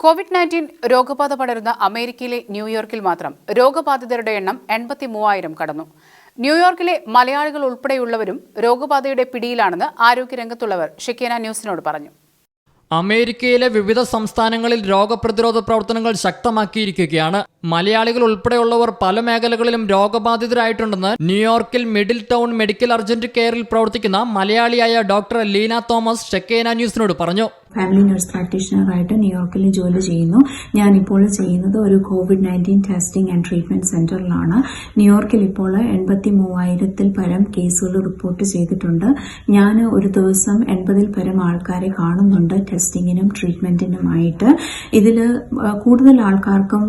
Covid nineteen രോഗബാധ പടരുന്ന അമേരിക്കയിലെ ന്യൂയോർക്കിൽ മാത്രം രോഗബാധിതരുടെ എണ്ണം എൺപത്തി മൂവായിരം കടന്നു. ന്യൂയോർക്കിലെ മലയാളികൾ ഉൾപ്പെടെയുള്ളവരും രോഗബാധയുടെ പിടിയിലാണെന്ന് ആരോഗ്യരംഗത്തുള്ളവർ ഷിക്കേന ന്യൂസിനോട് പറഞ്ഞു. അമേരിക്കയിലെ വിവിധ സംസ്ഥാനങ്ങളിൽ രോഗപ്രതിരോധ പ്രവർത്തനങ്ങൾ ശക്തമാക്കിയിരിക്കുകയാണ്. മലയാളികൾ ഉൾപ്പെടെയുള്ളവർ പല മേഖലകളിലും രോഗബാധിതരായിട്ടുണ്ടെന്ന് ന്യൂയോർക്കിൽ മിഡിൽ ടൗൺ മെഡിക്കൽ അർജന്റ് കെയറിൽ പ്രവർത്തിക്കുന്ന മലയാളിയായ ഡോക്ടർ ലീന തോമസ് ഷെക്കേന ന്യൂസിനോട് പറഞ്ഞു. ഫാമിലി നഴ്സ് പ്രാക്ടീഷണറായിട്ട് ന്യൂയോർക്കിൽ ജോലി ചെയ്യുന്നു. ഞാനിപ്പോൾ ചെയ്യുന്നത് ഒരു COVID nineteen testing and treatment സെന്ററിലാണ് ന്യൂയോർക്കിൽ ഇപ്പോൾ എൺപത്തി മൂവായിരത്തിൽ പരം കേസുകൾ റിപ്പോർട്ട് ചെയ്തിട്ടുണ്ട്. ഞാൻ ഒരു ദിവസം എൺപതിൽ പരം ആൾക്കാരെ കാണുന്നുണ്ട് ടെസ്റ്റിങ്ങിനും ട്രീറ്റ്മെന്റിനുമായിട്ട് ഇതിൽ കൂടുതൽ ആൾക്കാർക്കും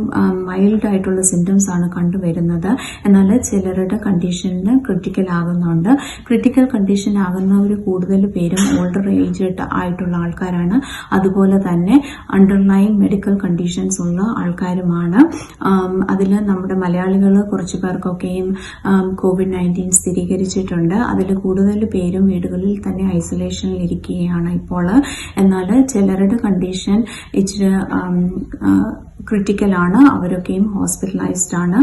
മൈൽഡ് ആയിട്ടുള്ള സിംറ്റംസ് ആണ് കണ്ടുവരുന്നത്. എന്നാൽ ചിലരുടെ കണ്ടീഷനിൽ ക്രിട്ടിക്കൽ ആകുന്നുണ്ട്. ക്രിട്ടിക്കൽ കണ്ടീഷൻ ആകുന്നവർ കൂടുതൽ പേരും ഓൾഡർ ഏജ് ആയിട്ടുള്ള ആൾക്കാരാണ്. അതുപോലെ തന്നെ അണ്ടർലൈൻ മെഡിക്കൽ കണ്ടീഷൻസ് ഉള്ള ആൾക്കാരുമാണ്. അതിൽ നമ്മുടെ മലയാളികൾ കുറച്ച് പേർക്കൊക്കെയും കോവിഡ് നയന്റീൻ സ്ഥിരീകരിച്ചിട്ടുണ്ട്. അതിൽ കൂടുതൽ പേരും വീടുകളിൽ തന്നെ ഐസൊലേഷനിൽ ഇരിക്കുകയാണ് ഇപ്പോൾ എന്നാൽ ചിലരുടെ കണ്ടീഷൻ ഇച്ചിരി ക്രിട്ടിക്കലാണ് അവരൊക്കെയും ഹോസ്പിറ്റലൈസ്ഡ് ആണ്.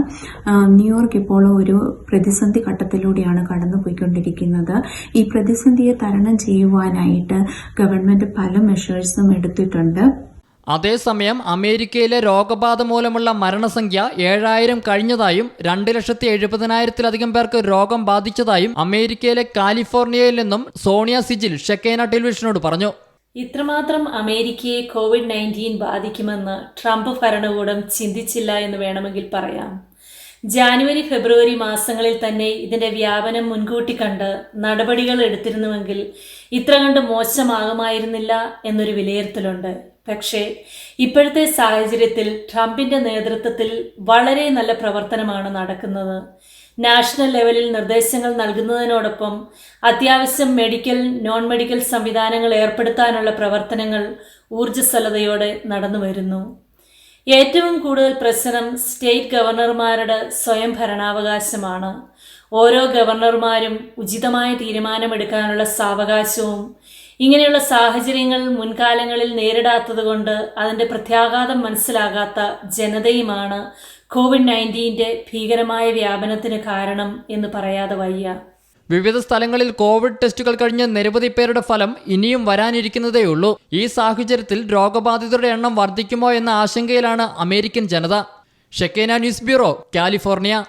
ന്യൂയോർക്ക് ഇപ്പോൾ ഒരു പ്രതിസന്ധി ഘട്ടത്തിലൂടെയാണ് കടന്നുപോയിക്കൊണ്ടിരിക്കുന്നത്. ഈ പ്രതിസന്ധിയെ തരണം ചെയ്യുവാനായിട്ട് ഗവൺമെന്റ് പല മെഷേഴ്സും എടുത്തിട്ടുണ്ട്. അതേസമയം അമേരിക്കയിലെ രോഗബാധ മൂലമുള്ള മരണസംഖ്യ ഏഴായിരം കഴിഞ്ഞതായും രണ്ട് ലക്ഷത്തി എഴുപതിനായിരത്തിലധികം പേർക്ക് രോഗം ബാധിച്ചതായും അമേരിക്കയിലെ കാലിഫോർണിയയിൽ നിന്നും സോണിയ സിജിൽ ഷെക്കേന ടെലിവിഷനോട് പറഞ്ഞു. ഇത്രമാത്രം അമേരിക്കയെ കോവിഡ് നയന്റീൻ ബാധിക്കുമെന്ന് ട്രംപ് ഭരണകൂടം ചിന്തിച്ചില്ല എന്ന് വേണമെങ്കിൽ പറയാം. ജാനുവരി ഫെബ്രുവരി മാസങ്ങളിൽ തന്നെ ഇതിന്റെ വ്യാപനം മുൻകൂട്ടി കണ്ട് നടപടികൾ എടുത്തിരുന്നുവെങ്കിൽ ഇത്ര കണ്ട് മോശമാകുമായിരുന്നില്ല എന്നൊരു വിലയിരുത്തലുണ്ട്. പക്ഷേ ഇപ്പോഴത്തെ സാഹചര്യത്തിൽ ട്രംപിന്റെ നേതൃത്വത്തിൽ വളരെ നല്ല പ്രവർത്തനമാണ് നടക്കുന്നത്. നാഷണൽ ലെവലിൽ നിർദ്ദേശങ്ങൾ നൽകുന്നതിനോടൊപ്പം അത്യാവശ്യം മെഡിക്കൽ നോൺ മെഡിക്കൽ സംവിധാനങ്ങൾ ഏർപ്പെടുത്താനുള്ള പ്രവർത്തനങ്ങൾ ഊർജസ്വലതയോടെ നടന്നു വരുന്നു. ഏറ്റവും കൂടുതൽ പ്രശ്നം സ്റ്റേറ്റ് ഗവർണർമാരുടെ സ്വയം ഭരണാവകാശമാണ്. ഓരോ ഗവർണർമാരും ഉചിതമായ തീരുമാനമെടുക്കാനുള്ള സാവകാശവും ഇങ്ങനെയുള്ള സാഹചര്യങ്ങൾ മുൻകാലങ്ങളിൽ നേരിടാത്തതുകൊണ്ട് അതിന്റെ പ്രത്യാഘാതം മനസ്സിലാകാത്ത ജനതയുമാണ് കോവിഡ് നയന്റീന്റെ ഭീകരമായ വ്യാപനത്തിന് കാരണം എന്ന് പറയാതെ വയ്യ. വിവിധ സ്ഥലങ്ങളിൽ കോവിഡ് ടെസ്റ്റുകൾ കഴിഞ്ഞ നിരവധി പേരുടെ ഫലം ഇനിയും വരാനിരിക്കുന്നതേയുള്ളൂ ഈ സാഹചര്യത്തിൽ രോഗബാധിതരുടെ എണ്ണം വർദ്ധിക്കുമോ എന്ന ആശങ്കയിലാണ് അമേരിക്കൻ ജനത. ഷെക്കേന ന്യൂസ് ബ്യൂറോ കാലിഫോർണിയ.